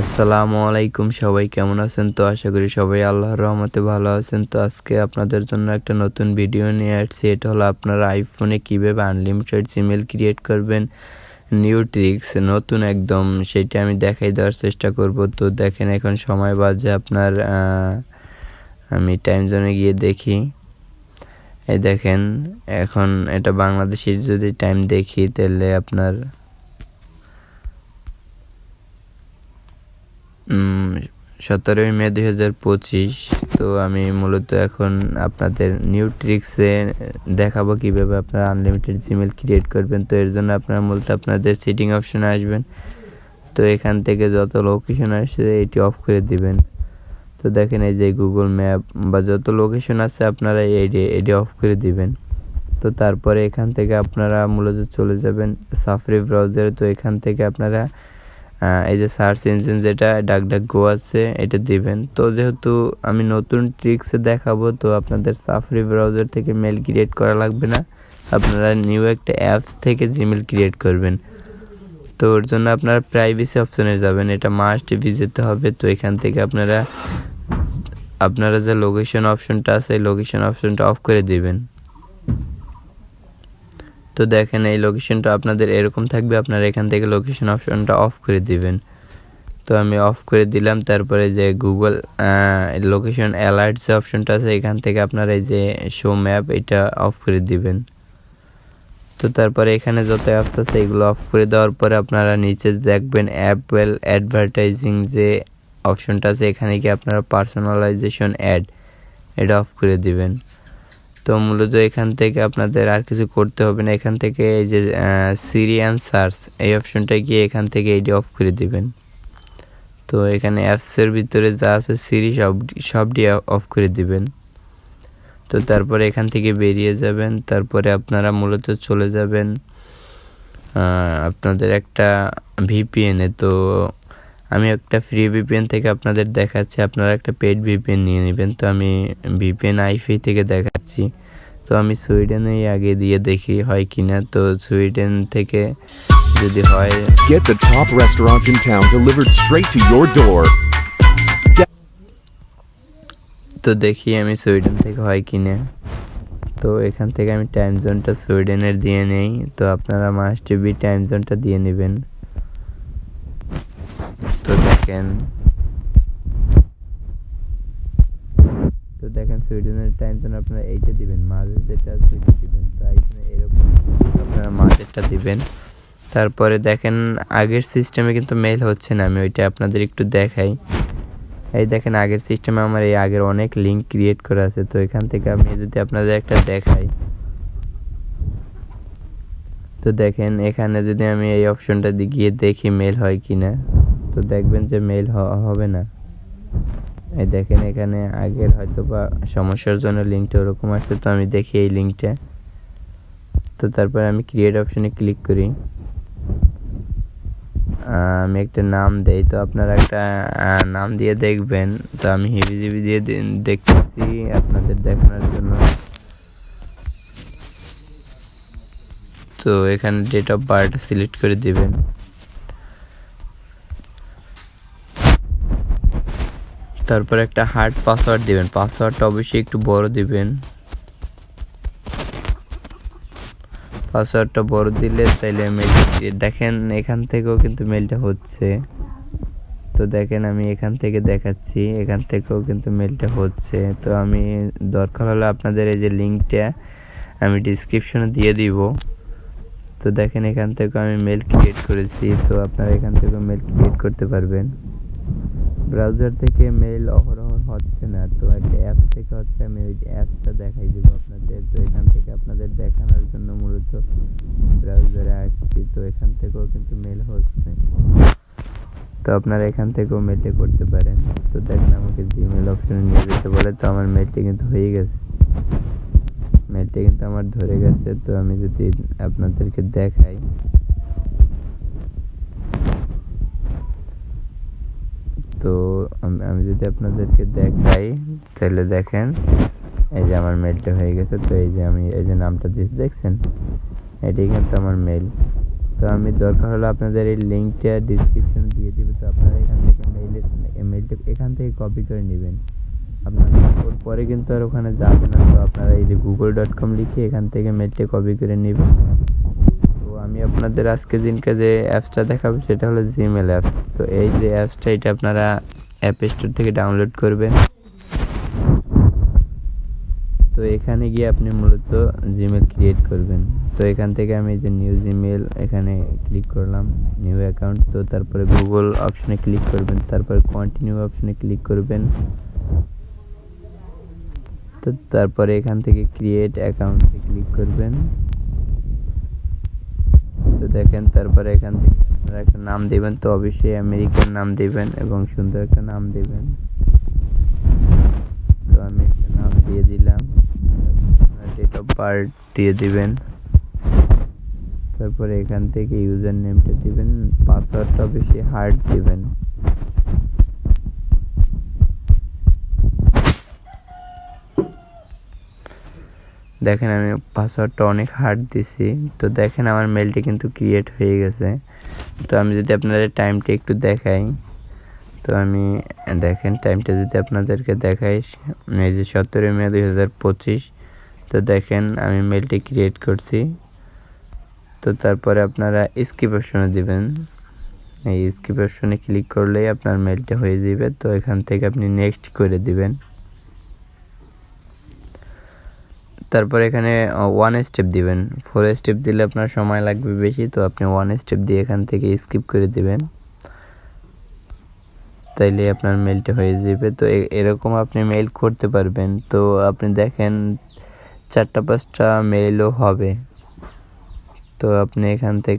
আসসালামু আলাইকুম, সবাই কেমন আছেন? তো আশা করি সবাই আল্লাহর রহমতে ভালো আছেন। তো আজকে আপনাদের জন্য একটা নতুন ভিডিও নিয়ে আসছি। এটা হলো আপনারা আইফোনে কীভাবে আনলিমিটেড জিমেল ক্রিয়েট করবেন নিউ ট্রিক্স নতুন একদম। সেটা আমি দেখাই দেওয়ার চেষ্টা করব। তো দেখেন, এখন সময় বাজে আপনার আমি টাইম জোনে গিয়ে দেখি। এই দেখেন, এখন এটা বাংলাদেশের যদি টাইম দেখি, তাহলে আপনার সতেরোই মে দুই হাজার পঁচিশ, তো আমি মূলত এখন আপনাদের নিউ ট্রিক্সে দেখাবো কীভাবে আপনারা আনলিমিটেড জিমেল ক্রিয়েট করবেন। তো এর জন্য আপনারা মূলত আপনাদের সেটিং অপশনে আসবেন। তো এখান থেকে যত লোকেশন আসছে এটি অফ করে দিবেন। তো দেখেন এই যে গুগল ম্যাপ বা যত লোকেশন আছে, আপনারা এটি এটি অফ করে দিবেন। তো তারপরে এখান থেকে আপনারা মূলত চলে যাবেন সাফরি ব্রাউজারে তো এখান থেকে আপনারা এই যে সার্চ ইঞ্জিন যেটা ডাক ডাক গো আছে, এটা দিবেন। তো যেহেতু আমি নতুন ট্রিক্সে দেখাবো, তো আপনাদের সাফরি ব্রাউজার থেকে মেল ক্রিয়েট করা লাগবে না। আপনারা নিউ একটা অ্যাপস থেকে জিমেল ক্রিয়েট করবেন। তো ওর জন্য আপনারা প্রাইভেসি অপশনে যাবেন, এটা মাস্ট যেতে হবে। তো এখান থেকে আপনারা আপনারা যে লোকেশন অপশনটা আছে লোকেশন অপশনটা অফ করে দিবেন। তো দেখেন এই লোকেশনটা আপনাদের এরকম থাকবে, আপনারা এখান থেকে লোকেশন অপশনটা অফ করে দিবেন। তো আমি অফ করে দিলাম, তারপরে যে গুগল লোকেশন অ্যালার্ট যে অপশনটা আছে, এখান থেকে আপনারা এই যে শো ম্যাপ এটা অফ করে দিবেন। তো তারপরে এখানে যত অ্যাপস আছে, এগুলো অফ করে দেওয়ার পরে আপনারা নিচে দেখবেন অ্যাপওয়েল অ্যাডভার্টাইজিং যে অপশনটা আছে, এখানে কি আপনারা পার্সোনালাইজেশন অ্যাড এটা অফ করে দিবেন। তো মূলত এখান থেকে আপনাদের আর কিছু করতে হবে না। এখান থেকে এই যে সিরিয়ান সার্চ এই অপশনটা গিয়ে এখান থেকে এইটি অফ করে দিবেন। তো এখানে অ্যাপসের ভিতরে যা আছে সিরি সব, সবটি অফ করে দিবেন। তো তারপরে এখান থেকে বেরিয়ে যাবেন। তারপরে আপনারা মূলত চলে যাবেন আপনাদের একটা ভিপিএনে তো আমি একটা ফ্রি ভিপিএন থেকে আপনাদের দেখাচ্ছি। আপনারা একটা পেড ভিপিএন নিয়ে নেবেন। তো আমি ভিপিএন আইফি থেকে দেখাচ্ছি। তো আমি সুইডেনেই আগে দিয়ে দেখি হয় কিনা। তো সুইডেন থেকে যদি হয় Get the top restaurants in town delivered straight to your door. তো দেখি আমি সুইডেন থেকে হয় কিনা। তো এখান থেকে আমি টাইম জোনটা সুইডেনের দিয়ে নেই। তো আপনারা মাস্ট বি টাইম জোনটা দিয়ে নেবেন। তো দেখেন। তো দেখেন, সুইডেনের টাইম জোন আপনারা এইটা দিবেন, মাঝে যেটা সুইডেন দিবেন। তো এখানে এরকম আপনারা মাঝেরটা দিবেন। তারপরে দেখেন, আগের সিস্টেমে কিন্তু মেল হচ্ছে না, আমি ওইটা আপনাদের একটু দেখাই। এই দেখেন, আগের সিস্টেমে আমার এই আগের অনেক লিঙ্ক ক্রিয়েট করা আছে, তো এখান থেকে আমি যদি আপনাদের একটা দেখাই। তো দেখেন, এখানে যদি আমি এই অপশনটা গিয়ে দেখি মেল হয় কি না তো দেখবেন যে মেল হবে না। এই দেখেন এখানে আগের হয়তো বা সমস্যার জন্য লিঙ্কটা ওরকম আসছে, তো আমি দেখি এই লিঙ্কটা তো তারপরে আমি ক্রিয়েট অপশনে ক্লিক করি। আমি একটা নাম দেই, তো আপনারা একটা নাম দিয়ে দেখবেন। তো আমি হিবিজিবি দিয়ে দেখতেছি আপনাদের দেখানোর জন্য। তো এখানে ডেট অফ বার্থ সিলেক্ট করে দিবেন। তারপর একটা হার্ড পাসওয়ার্ড দিবেন। পাসওয়ার্ডটা অবশ্যই একটু বড় দিবেন। পাসওয়ার্ডটা বড় দিলে তাইলে মেল দেখেন, এখান থেকেও কিন্তু মেলটা হচ্ছে। তো দেখেন আমি এখান থেকে দেখাচ্ছি, এখান থেকেও কিন্তু মেলটা হচ্ছে। তো আমি দরকার হলে আপনাদের এই যে লিঙ্কটা আমি ডিসক্রিপশনে দিয়ে দিব। তো দেখেন এখান থেকে আমি মেল ক্রিয়েট করেছি, তো আপনারা এখান থেকে মেল ক্রিয়েট করতে পারবেন। ব্রাউজার থেকে মেল অহরহ হচ্ছে না। তো একটা অ্যাপ থেকে হচ্ছে আমি ওই অ্যাপটা দেখাই দেবো আপনাদের। তো এখান থেকে আপনাদের দেখানোর জন্য মূলত ব্রাউজারে আসছি। তো এখান থেকেও কিন্তু মেল হচ্ছে। তো আপনারা এখান থেকেও মেলটি করতে পারেন। তো দেখেন আমাকে জিমেল অপশনে নিয়ে যেতে বলে, তো আমার মেলটি কিন্তু হয়ে গেছে। মেলটি কিন্তু আমার ধরে গেছে। তো আমি যদি আপনাদেরকে দেখাই তো আমি যদি আপনাদেরকে দেখাই, তাহলে দেখেন, এই যে আমার মেলটা হয়ে গেছে, তো এই যে আমি, এই যে নামটা দিয়েছি, দেখছেন? এটাই কিন্তু আমার মেল তো আমি দরকার হলে আপনাদের এই লিঙ্কটা ডিসক্রিপশনে দিয়ে দিব, তো আপনারা এখান থেকে মেইলে মেইলটা এখান থেকে কপি করে নেবেন। আপনার পরে কিন্তু আর ওখানে যাবে না, তো আপনারা এই যে গুগল ডট কম লিখে এখান থেকে মেলটা কপি করে নেবেন। আমি আপনাদের আজকে দিনকে যে অ্যাপসটা দেখাবো সেটা হলো জিমেল অ্যাপস তো এই যে অ্যাপসটা এটা আপনারা অ্যাপ স্টোর থেকে ডাউনলোড করবেন। তো এখানে গিয়ে আপনি মূলত জিমেল ক্রিয়েট করবেন। তো এখান থেকে আমি যে নিউ জিমেল এখানে ক্লিক করলাম নিউ অ্যাকাউন্ট তো তারপরে গুগল অপশনে ক্লিক করবেন, তারপরে কন্টিনিউ অপশনে ক্লিক করবেন। তো তারপরে এখান থেকে ক্রিয়েট অ্যাকাউন্টে ক্লিক করবেন। দেখেন, তারপরে এখান থেকে আপনারা একটা নাম দেবেন তো অবশ্যই আমেরিকার নাম দেবেন এবং সুন্দর একটা নাম দেবেন। তো আমি একটা নাম দিয়ে দিলাম। ডেট অফ বার্থ দিয়ে দিবেন। তারপরে এখান থেকে ইউজার নেমটা দিবেন পাসওয়ার্ডটা অবশ্যই হার্ড দিবেন। দেখেন আমি পাসওয়ার্ডটা অনেক হার্ড দিছি। তো দেখেন আমার মেলটি কিন্তু ক্রিয়েট হয়ে গেছে। তো আমি যদি আপনাদের টাইমটা একটু দেখাই, তো আমি দেখেন টাইমটা যদি আপনাদেরকে দেখাই, এই যে সতেরোই মে দুই হাজার পঁচিশ, তো দেখেন আমি মেলটি ক্রিয়েট করছি। তো তারপরে আপনারা স্কিপ অপশনে দিবেন। এই স্কিপ অপশনে ক্লিক করলেই আপনার মেলটা হয়ে যাবে। তো এখান থেকে আপনি নেক্সট করে দিবেন। তারপর এখানে ওয়ান স্টেপ দিবেন। ফোর স্টেপ দিলে আপনার সময় লাগবে বেশি, তো আপনি ওয়ান স্টেপ দিয়ে এখান থেকে স্কিপ করে দিবেন। তাইলে আপনার মেলটা হয়ে যাবে। তো এরকম আপনি মেল করতে পারবেন। তো আপনি দেখেন, চারটা পাঁচটা মেলও হবে। তো আপনি এখান থেকে